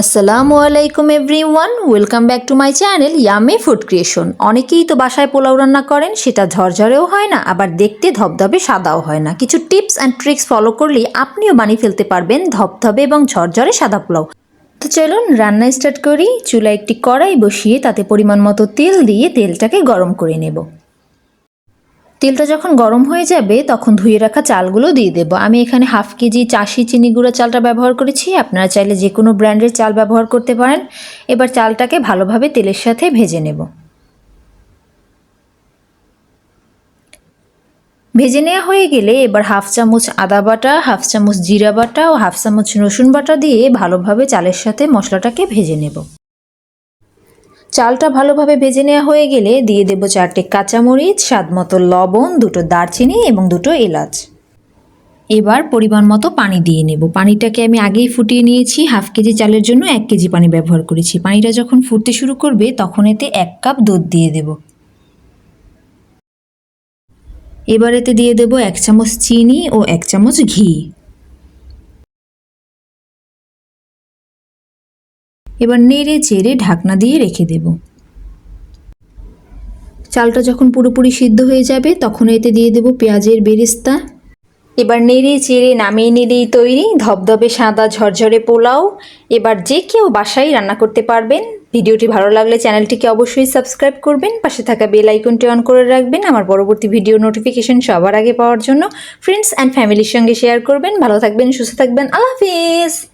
আসসালামু আলাইকুম everyone, welcome back to my channel yummy food creation. অনেকেই তো বাসায় পোলাও রান্না করেন, সেটা ঝরঝরেও হয় না, আবার দেখতে ধবধবে সাদাও হয় না। কিছু টিপস অ্যান্ড ট্রিক্স ফলো করলেই আপনিও বানিয়ে ফেলতে পারবেন ধবধবে এবং ঝরঝরে সাদা পোলাও। তো চলুন, রান্না স্টার্ট করি। চুলা একটি কড়াই বসিয়ে তাতে পরিমাণ মতো তেল দিয়ে তেলটাকে গরম করে নেব। তেলটা যখন গরম হয়ে যাবে, তখন ধুয়ে রাখা চালগুলো দিয়ে দেব। আমি এখানে হাফ কেজি চাষি চিনি গুঁড়া চালটা ব্যবহার করেছি। আপনারা চাইলে যে কোনো ব্র্যান্ডের চাল ব্যবহার করতে পারেন। এবার চালটাকে ভালোভাবে তেলের সাথে ভেজে নেব। ভেজে নেওয়া হয়ে গেলে এবার হাফ চামচ আদা বাটা, হাফ চামচ জিরা বাটা ও হাফ চামচ রসুন বাটা দিয়ে ভালোভাবে চালের সাথে মশলাটাকে ভেজে নেব। চালটা ভালোভাবে ভেজে নেওয়া হয়ে গেলে দিয়ে দেব চারটে কাঁচামরিচ স্বাদ মতো লবণ, দুটো দারচিনি এবং দুটো এলাচ। এবার পরিমাণ মতো পানি দিয়ে নেব। পানিটাকে আমি আগেই ফুটিয়ে নিয়েছি। হাফ কেজি চালের জন্য এক কেজি পানি ব্যবহার করেছি। পানিটা যখন ফুটতে শুরু করবে, তখন এতে এক কাপ দুধ দিয়ে দেব। এবার এতে দিয়ে দেব এক চামচ চিনি ও এক চামচ ঘি। এবার নেড়ে চেড়ে ঢাকনা দিয়ে রেখে দেব। চালটা যখন পুরোপুরি সিদ্ধ হয়ে যাবে, তখন এতে দিয়ে দেব পেঁয়াজের বেরেস্তা। এবার নেড়ে চেড়ে নামিয়ে নিলেই তৈরি ধবধবে সাদা ঝরঝরে পোলাও। এবার যে কেউ বাসায় রান্না করতে পারবেন, ভিডিওটি ভালো লাগলে চ্যানেলটিকে অবশ্যই সাবস্ক্রাইব করবেন, পাশে থাকা বেল আইকনটি অন করে রাখবেন, আমার পরবর্তী ভিডিও নোটিফিকেশন সবার আগে পাওয়ার জন্য। ফ্রেন্ডস অ্যান্ড ফ্যামিলির সঙ্গে শেয়ার করবেন। ভালো থাকবেন, সুস্থ থাকবেন, আল্লাহ হাফিজ।